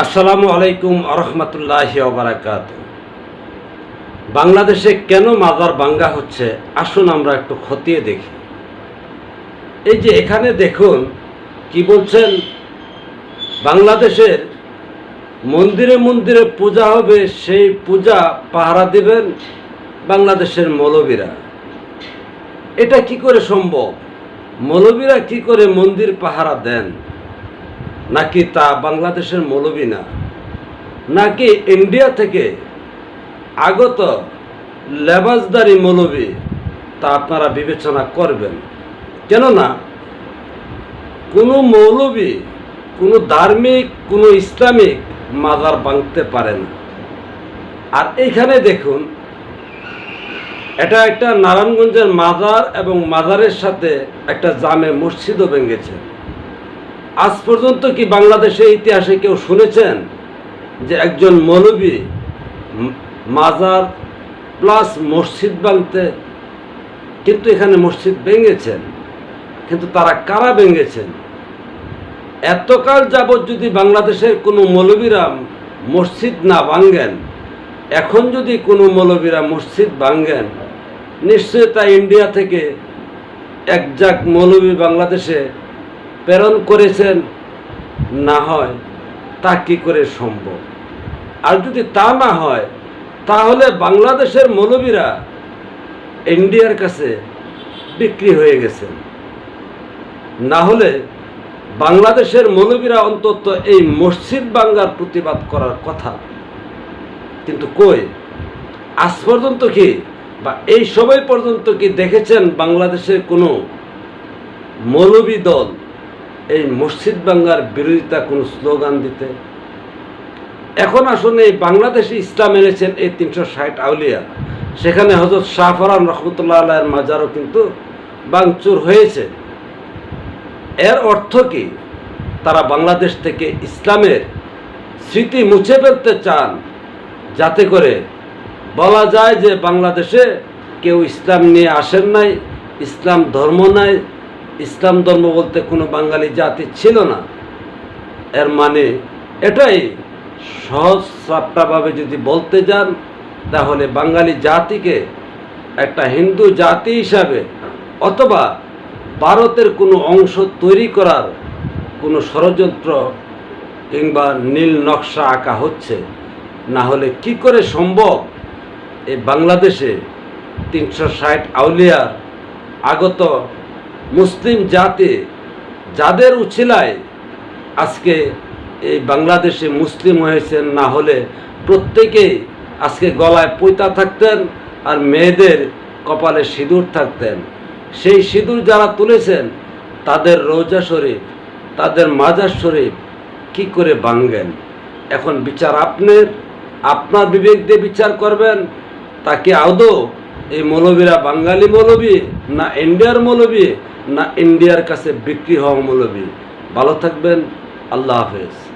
আসসালামু আলাইকুম আরহামতুল্লাহ বারাকাত। বাংলাদেশে কেন মাজার বাঙ্গা হচ্ছে? আসুন আমরা একটু খতিয়ে দেখি। এই যে এখানে দেখুন, কি বলছেন? বাংলাদেশের মন্দিরে মন্দিরে পূজা হবে, সেই পূজা পাহারা দিবেন বাংলাদেশের মৌলবীরা। এটা কি করে সম্ভব? মৌলবীরা কি করে মন্দির পাহারা দেন? নাকি তা বাংলাদেশের মৌলবী না? নাকি ইন্ডিয়া থেকে আগত লেবাসদারি মৌলবী তা আপনারা বিবেচনা করবেন? কেননা কোনো মৌলবী, কোনো ধার্মিক, কোনো ইসলামিক মাজার ভাঙতে পারে না। আর এইখানে দেখুন, এটা একটা নারায়ণগঞ্জের মাজার এবং মাজারের সাথে একটা জামে মসজিদও ভেঙেছে। আজ পর্যন্ত কি বাংলাদেশের ইতিহাসে কেউ শুনেছেন যে একজন মৌলবী মাজার প্লাস মসজিদ ভাঙতে কিন্তু এখানে মসজিদ ভেঙেছেন, কিন্তু তারা কারা ভেঙেছেন? এতকাল যাবৎ যদি বাংলাদেশের কোনো মৌলবীরা মসজিদ না ভাঙ্গেন এখন যদি কোনো মৌলবীরা মসজিদ ভাঙ্গেন নিশ্চয়ই তা ইন্ডিয়া থেকে এক যাক মৌলবী বাংলাদেশে প্রেরণ করেছেন, না হয় তা কি করে সম্ভব? আর যদি তা না হয়, তাহলে বাংলাদেশের মৌলবীরা ইন্ডিয়ার কাছে বিক্রি হয়ে গেছেন। না হলে বাংলাদেশের মৌলবীরা অন্তত এই মসজিদ বাঙ্গার প্রতিবাদ করার কথা। কিন্তু কই, আজ পর্যন্ত কি বা এই সময় পর্যন্ত কি দেখেছেন বাংলাদেশের কোনো মৌলবী দল এই মসজিদ বাঙ্গার বিরোধিতা কোনো স্লোগান দিতে? এখন আসলে এই বাংলাদেশে ইসলাম এনেছেন এই তিনশো ষাট আউলিয়া। সেখানে হজরত শাহফরান রহমতুল্লাহ আল্লাহর মাজারও কিন্তু বাংচুর হয়েছে। এর অর্থ কি? তারা বাংলাদেশ থেকে ইসলামের স্মৃতি মুছে ফেলতে চান, যাতে করে বলা যায় যে বাংলাদেশে কেউ ইসলাম নিয়ে আসেন নাই, ইসলাম ধর্ম নাই ইসলাম ধর্ম বলতে কোনো বাঙালি জাতি ছিল না। এর মানে এটাই। সহজ, সাপটাভাবে যদি বলতে যান, তাহলে বাঙালি জাতিকে একটা হিন্দু জাতি হিসাবে অথবা ভারতের কোনো অংশ তৈরি করার কোনো ষড়যন্ত্র কিংবা নীল নকশা আঁকা হচ্ছে, না হলে কি করে সম্ভব এই বাংলাদেশে তিনশো ষাট আউলিয়ার আগত মুসলিম জাতি যাদের উছিলায় আজকে এই বাংলাদেশে মুসলিম হয়েছেন, না হলে প্রত্যেকেই আজকে গলায় পৈতা থাকতেন আর মেয়েদের কপালে সিঁদুর থাকতেন। সেই সিঁদুর যারা তুলেছেন, তাদের রোজা শরীফ, তাদের মাজার শরীফ কি করে ভাঙ্গেন এখন বিচার আপনার আপনার বিবেক দিয়ে বিচার করবেন, তাকে আদৌ এই মৌলবীরা বাঙালি মৌলবী না ইন্ডিয়ার মৌলবী না ইন্ডিয়ার কাছে বিক্রি হওয়া মৌলবী। ভালো থাকবেন। আল্লাহ হাফেজ।